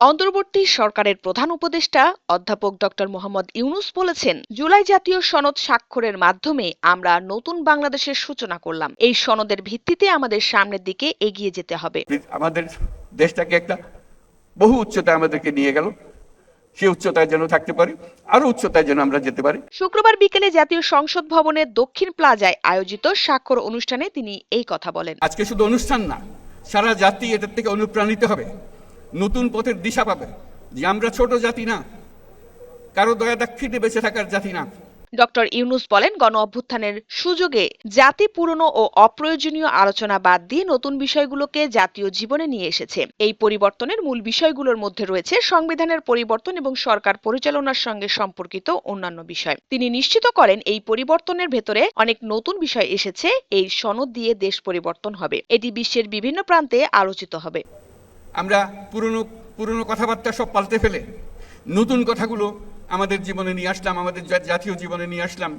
অন্তর্বর্তী সরকারের প্রধান উপদেষ্টা অধ্যাপক ডক্টর মোহাম্মদ ইউনুস বলেছেন জুলাই জাতীয় সনদ স্বাক্ষরের মাধ্যমে আমরা নতুন বাংলাদেশের সূচনা করলাম। এই সনদের ভিত্তিতে আমাদের সামনের দিকে এগিয়ে যেতে হবে। আমাদের দেশটাকে একটা বহু উচ্চতায় আমাদেরকে নিয়ে গেল। সে উচ্চতায় যেন থাকতে পারি আরও উচ্চতায় যেন আমরা যেতে পারি। শুক্রবার বিকেলে জাতীয় সংসদ ভবনের দক্ষিণ প্লাজায় আয়োজিত স্বাক্ষর অনুষ্ঠানে তিনি এই কথা বলেন। আজকে শুধু অনুষ্ঠান না সারা জাতি এটার থেকে অনুপ্রাণিত হবে। নতুন পথের দিশা পাবে। যে আমরা ছোট জাতি না। কারও দয়া দাক্ষিণ্যে বেঁচে থাকার জাতি না। ডক্টর ইউনুস বলেন, গণ অভ্যুত্থানের সুযোগে জাতি পুরনো ও অপ্রয়োজনীয় আলোচনা বাদ দিয়ে নতুন বিষয়গুলোকে জাতীয় জীবনে নিয়ে এসেছে। এই পরিবর্তনের মূল বিষয়গুলোর মধ্যে রয়েছে সংবিধানের পরিবর্তন এবং সরকার পরিচালনার সঙ্গে সম্পর্কিত অন্যান্য বিষয়। তিনি নিশ্চিত করেন, এই পরিবর্তনের ভেতরে অনেক নতুন বিষয় এসেছে, এই সনদ দিয়ে দেশ পরিবর্তন হবে। এটি বিশ্বের বিভিন্ন প্রান্তে আলোচিত হবে। আমরা পুরনো পুরনো কথাবার্তা সব পাল্টে ফেলে। নতুন কথাগুলো আমাদের জীবনে নিয়ে আসলাম, আমাদের জাতীয় জীবনে নিয়ে আসলাম।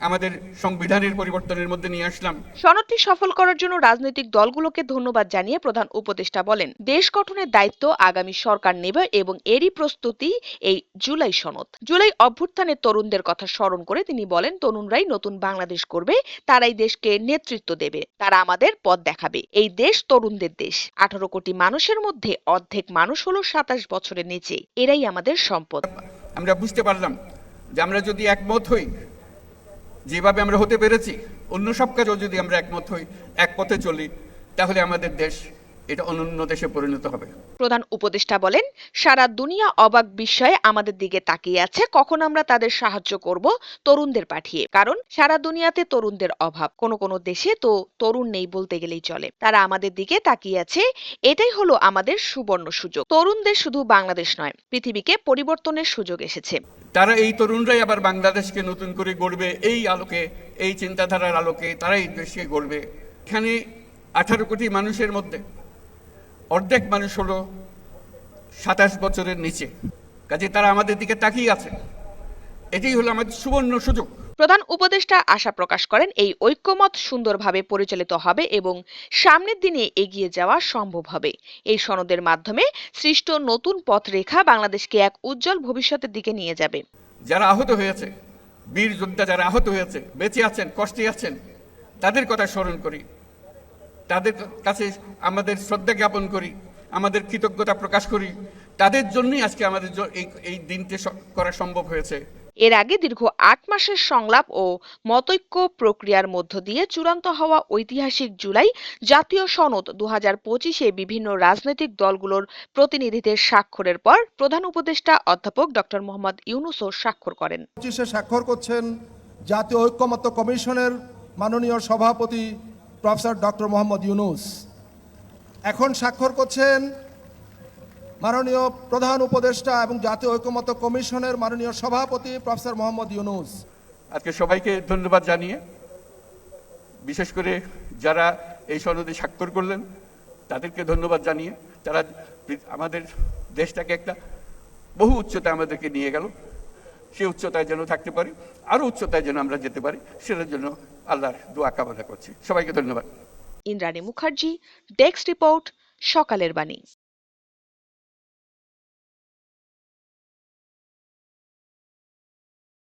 আমাদের সংবিধানের পরিবর্তনের মধ্যে নিয়ে আসলাম। সনদটি সফল করার জন্য রাজনৈতিক দলগুলোকে ধন্যবাদ জানিয়ে প্রধান উপদেষ্টা বলেন দেশ গঠনের দায়িত্ব আগামী সরকার নেবে এবং এরই প্রস্তুতি এই জুলাই সনদ। জুলাই অভ্যুত্থানের তরুণদের কথা স্মরণ করে তিনি বলেন তরুণরাই নতুন বাংলাদেশ করবে তারাই দেশকে নেতৃত্ব দেবে তারা আমাদের পথ দেখাবে। এই দেশ তরুণদের দেশ। আঠারো কোটি মানুষের মধ্যে অর্ধেক মানুষ হলো সাতাশ বছরের নিচে। এরাই আমাদের সম্পদ। আমরা বুঝতে পারলাম যে আমরা যদি একমত হই যেভাবে আমরা হতে পেরেছি, অন্য সব কাজও যদি আমরা একমত হই, এক পথে চলি, তাহলে আমাদের দেশ এটা অনন্য দেশে পরিণত হবে। প্রধান উপদেষ্টা বলেন সারা দুনিয়া অবাক বিস্ময়ে আমাদের দিকে তাকিয়ে আছে কখন আমরা তাদের সাহায্য করব তরুণদের পাঠিয়ে। কারণ সারা দুনিয়াতে তরুণদের অভাব। কোন কোন দেশে তো তরুণ নেই বলতে গেলেই চলে। তারা আমাদের দিকে তাকিয়ে আছে এটাই হলো আমাদের সুবর্ণ সুযোগ। তরুণদের শুধু বাংলাদেশ নয় পৃথিবীকে পরিবর্তনের সুযোগ এসেছে। তারা এই তরুণরাই আবার বাংলাদেশকে নতুন করে গড়বে এই আলোকে এই চিন্তাধারার আলোকে তারাই দেশকে গড়বে। এখানে আঠারো কোটি মানুষের মধ্যে অর্ধেক মানুষ হলো সাতাশ বছরের নিচে। কাজে তারা আমাদের দিকে তাকিয়ে আছে। এটাই হলো আমাদের সুবর্ণ সুযোগ। প্রধান উপদেষ্টা আশা প্রকাশ করেন এই ঐক্যমত সুন্দরভাবে পরিচালিত হবে এবং সামনের দিনে এগিয়ে যাওয়া সম্ভব হবে। এই সনদের মাধ্যমে সৃষ্ট নতুন পথরেখা বাংলাদেশকে এক উজ্জ্বল ভবিষ্যতের দিকে নিয়ে যাবে। যারা আহত হয়েছে বীর যোদ্ধা যারা আহত হয়েছে বেঁচে আছেন কষ্টে আছেন তাদের কথা স্মরণ করি। তাদের কাছে আমাদের শ্রদ্ধা জ্ঞাপন করি আমাদের কৃতজ্ঞতা প্রকাশ করি। তাদের জন্যই আজকে আমাদের এই দিনটি করা সম্ভব হয়েছে। এর আগে দীর্ঘ আট মাসের সংলাপ ও মতৈক্য প্রক্রিয়ার মধ্য দিয়ে চূড়ান্ত হওয়া ঐতিহাসিক জুলাই জাতীয় সনদ দু হাজার পঁচিশে বিভিন্ন রাজনৈতিক দলগুলোর প্রতিনিধিদের স্বাক্ষরের পর প্রধান উপদেষ্টা অধ্যাপক ডক্টর মোহাম্মদ ইউনুসও স্বাক্ষর করেন। পঁচিশে স্বাক্ষর করছেন জাতীয় ঐক্যমত্য কমিশনের মাননীয় সভাপতি প্রফেসর ডক্টর মোহাম্মদ ইউনুস। এখন স্বাক্ষর করছেন মাননীয় প্রধান উপদেষ্টা এবং জাতীয় ঐক্যমত্য কমিশনের মাননীয় সভাপতি প্রফেসর মোহাম্মদ ইউনুস। আজকে সবাইকে ধন্যবাদ জানিয়ে, বিশেষ করে যারা এই সনদে স্বাক্ষর করলেন, তাদেরকে ধন্যবাদ জানিয়ে তারা আমাদের দেশটাকে একটা বহু উচ্চতায় আমাদেরকে নিয়ে গেল। সে উচ্চতায় যেন থাকতে পারি, আরও উচ্চতায় যেন আমরা যেতে পারি, সেটার জন্য আল্লাহর দোয়া কামনা করছি। সবাইকে ধন্যবাদ। ইন্দ্রাণী মুখার্জি ডেস্ক রিপোর্ট সকালের বাণী।